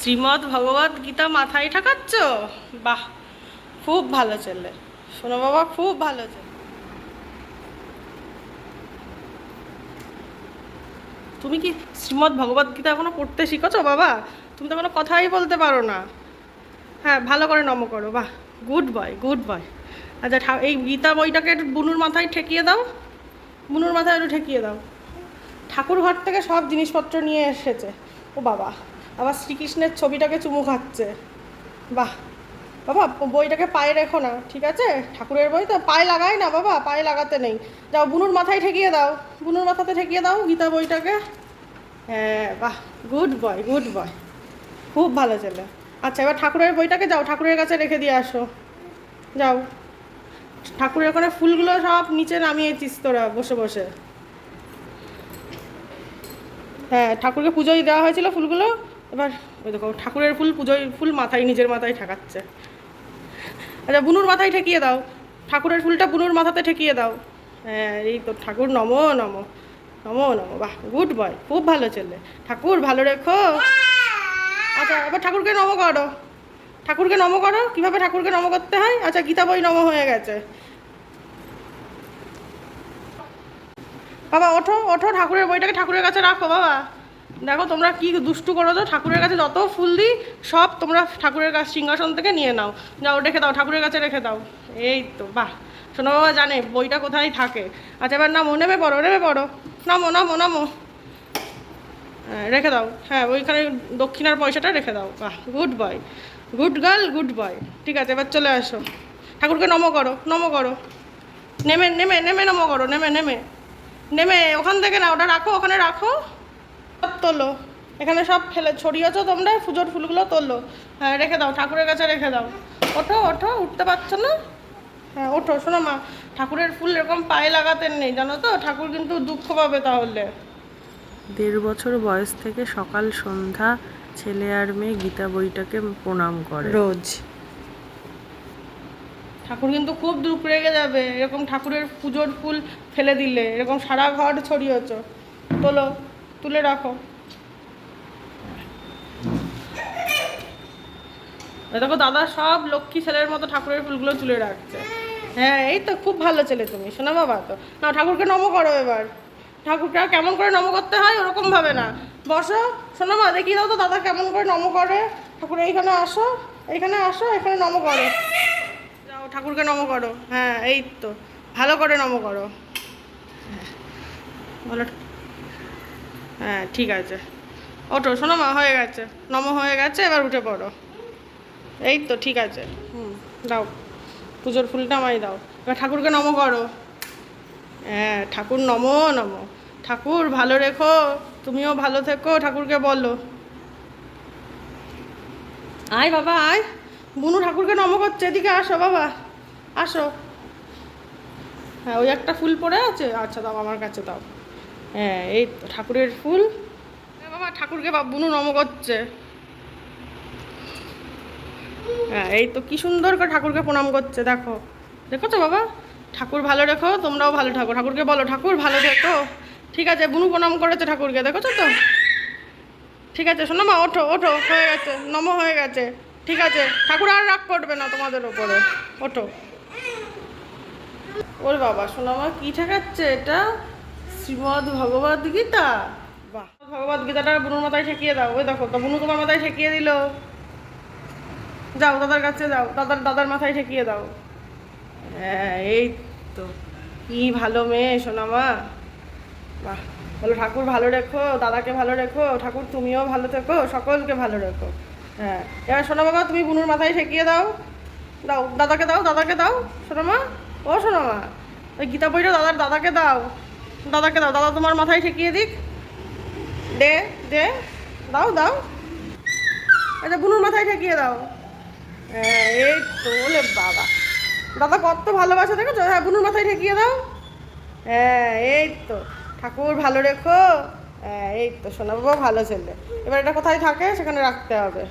শ্রীমদ্ ভগবত গীতা মাথায় ঠাকাচ্ছ? বাহ, খুব ভালো ছেলে শোনো বাবা, খুব ভালো ছেলে তুমি কি শ্রীমদ্ ভগবত গীতা এখনও পড়তে শিখেছো বাবা? তুমি তো কোনো কথাই বলতে পারো না। হ্যাঁ ভালো করে নম করো, বাহ। Good boy good boy. আচ্ছা এই গীতা বইটাকে একটু বুনুর মাথায় ঠেকিয়ে দাও। বুনুর মাথায় একটু ঠেকিয়ে দাও। ঠাকুর ঘর থেকে সব জিনিসপত্র নিয়ে এসেছে। ও বাবা আবার শ্রীকৃষ্ণের ছবিটাকে চুমু খাচ্ছে। বাহ। বাবা, বইটাকে পায়ে রেখো না, ঠিক আছে? ঠাকুরের বই তো পায়ে লাগাই না বাবা, পায়ে লাগাতে নেই। যাও, বুনুর মাথায় ঠেকিয়ে দাও। বুনুর মাথাতে ঠেকিয়ে দাও গীতা বইটাকে। হ্যাঁ বাহ গুড বয় গুড বয় খুব ভালো ছেলে। আচ্ছা এবার ঠাকুরের বইটাকে যাও, ঠাকুরের কাছে রেখে দিয়ে আসো। যাও। ঠাকুরের ওখানে ফুলগুলো সব নিচে নামিয়েছিস তোরা বসে বসে। হ্যাঁ ঠাকুরকে পুজোয় দেওয়া হয়েছিল ফুলগুলো। এবার ওই দেখো, ঠাকুরের ফুল পুজোয় ফুল মাথায়, নিজের মাথায় ঠেকাচ্ছে। আচ্ছা বুনুর মাথায় ঠেকিয়ে দাও। ঠাকুরের ফুলটা বুনুর মাথাতে ঠেকিয়ে দাও। হ্যাঁ এই তো ঠাকুর, নমো নমো। নমো নমো। বাহ, গুড বয়, খুব ভালো ছেলে। ঠাকুর, ভালো রেখো। আচ্ছা এবার ঠাকুরকে নম করো। ঠাকুরকে নম করো। কীভাবে ঠাকুরকে নম করতে হয়? আচ্ছা গীতা বই নম হয়ে গেছে। বাবা, ওঠো ওঠো ঠাকুরের বইটাকে ঠাকুরের কাছে রাখো, বাবা। দেখো তোমরা কি দুষ্টু করো তো? ঠাকুরের কাছে যত ফুল দিই সব তোমরা ঠাকুরের কাছে সিংহাসন থেকে নিয়ে নাও। যাও রেখে দাও ঠাকুরের কাছে রেখে দাও। এই তো বাহ। শোনো বাবা জানে বইটা কোথায় থাকে। আচ্ছা এবার নামো নেমে পড়ো নেমে পড়ো। নামো নামো নামো। হ্যাঁ, রেখে দাও। হ্যাঁ ওইখানে দক্ষিণার পয়সাটা রেখে দাও। বাহ good boy. Good girl good boy. ঠিক আছে এবার চলে আসো। ঠাকুরকে নম করো নম করো। নেমে নেমে নেমে নম করো নেমে নেমে। নেমে ওখান থেকে না ওটা রাখো ওখানে রাখো। তোলো। এখানে সব ফেলে ছড়িয়েছো তোমরা পুজোর ফুলগুলো তোলো। হ্যাঁ রেখে দাও ঠাকুরের কাছে রেখে দাও। ওঠো ওঠো উঠতে পারছ না? হ্যাঁ ওঠো শোনো মা ঠাকুরের ফুল এরকম পায়ে লাগাতে নেই জানো তো? ঠাকুর কিন্তু দুঃখ পাবে তাহলে। দেড় বছর বয়স থেকে সকাল সন্ধ্যা ছেলে আর মেয়ে গীতা বইটাকে প্রণাম করে। রোজ। ঠাকুর কিন্তু খুব দুঃখ রেগে যাবে এরকম ঠাকুরের পুজোর ফুল ফেলে দিলে এরকম সারা ঘর ছড়িয়েছ তোলো। তুলে রাখো। দেখো দাদা সব লক্ষ্মী ছেলের মতো ঠাকুরের ফুলগুলো তুলে রাখছে। হ্যাঁ এই তো খুব ভালো ছেলে তুমি শোনা বাবা তো। না ঠাকুরকে নম করো এবার। ঠাকুরকে কেমন করে নম করতে হয় ওরকম ভাবে না। বসো শোনো মা দেখি দাও তো দাদা কেমন করে নম করে। ঠাকুর এইখানে আসো এইখানে আসো এখানে নম করো। যাও ঠাকুরকে নম করো। হ্যাঁ এই তো ভালো করে নম করো। হ্যাঁ, বলো। হ্যাঁ ঠিক আছে। ওঠো, শোনো মা, হয়ে গেছে। নম হয়ে গেছে, এবার উঠে পড়ো। এই তো, ঠিক আছে। হুম, দাও। পুজোর ফুলটা আমায় দাও। এবার ঠাকুরকে নম করো। হ্যাঁ ঠাকুর নম নম। ঠাকুর, ভালো রেখো। তুমিও ভালো থেকো, ঠাকুরকে বলো। আয় বাবা, আয়। বুনু ঠাকুরকে নম করছে, এদিকে আসো বাবা। আসো। হ্যাঁ ওই একটা ফুল পড়ে আছে? আচ্ছা দাও, আমার কাছে দাও। হ্যাঁ এই ঠাকুরের ফুল। হ্যাঁ বাবা, ঠাকুরকে বুনু নম করছে হ্যাঁ এই তো, কি সুন্দর করে ঠাকুরকে প্রণাম করছে, দেখো। দেখো তো বাবা? ঠাকুর ভালো রেখো, তোমরাও ভালো থাকো ঠাকুরকে বলো, ঠাকুর ভালো থেকো ঠিক আছে, বুনু প্রণাম করেছে ঠাকুরকে দেখো তো? ঠিক আছে, শোনো মা, ওঠো ওঠো, হয়ে গেছে, নম হয়ে গেছে। ঠিক আছে, ঠাকুর আর রাগ করবে না তোমাদের ওপরে ওঠো। ওর বাবা, শোনো মা, কি ঠেকাচ্ছে এটা? শ্রীমদ ভগবদ গীতা? বাহ। ভগবদ গীতাটা বুনুর মাথায় ঠেকিয়ে দাও। ওই দেখো, তো বুনু তোমার মাথায় ঠেকিয়ে দিল। যাও, দাদার কাছে যাও। দাদার দাদার মাথায় ঠেকিয়ে দাও। হ্যাঁ এই তো। কি ভালো মেয়ে, সোনামা। বাহ, বলো ঠাকুর ভালো রেখো, দাদাকে ভালো রেখো, ঠাকুর তুমিও ভালো থেকো, সকলকে ভালো রেখো। হ্যাঁ এবার সোনা বাবা তুমি বুনুর মাথায় ঠেকিয়ে দাও। দাও, দাদাকে দাও দাদাকে দাও, সোনামা। ও সোনামা, ওই গীতা বইটা দাদার, দাদাকে দাও। দাদাকে দাও, দাদা তোমার মাথায় ঠেকিয়ে দিক। দে দে, দাও দাও। আচ্ছা বুনুর মাথায় ঠেকিয়ে দাও। হ্যাঁ এই তো ওলে বাবা। দাদা কত ভালোবাসা দেখেছ? হ্যাঁ বুনুর মাথায় ঠেকিয়ে দাও। হ্যাঁ এই তো। ঠাকুর ভালো রেখো। হ্যাঁ এই তো সোনা বাবা ভালো ছেলে। এবার এটা কোথায় থাকে সেখানে রাখতে হবে।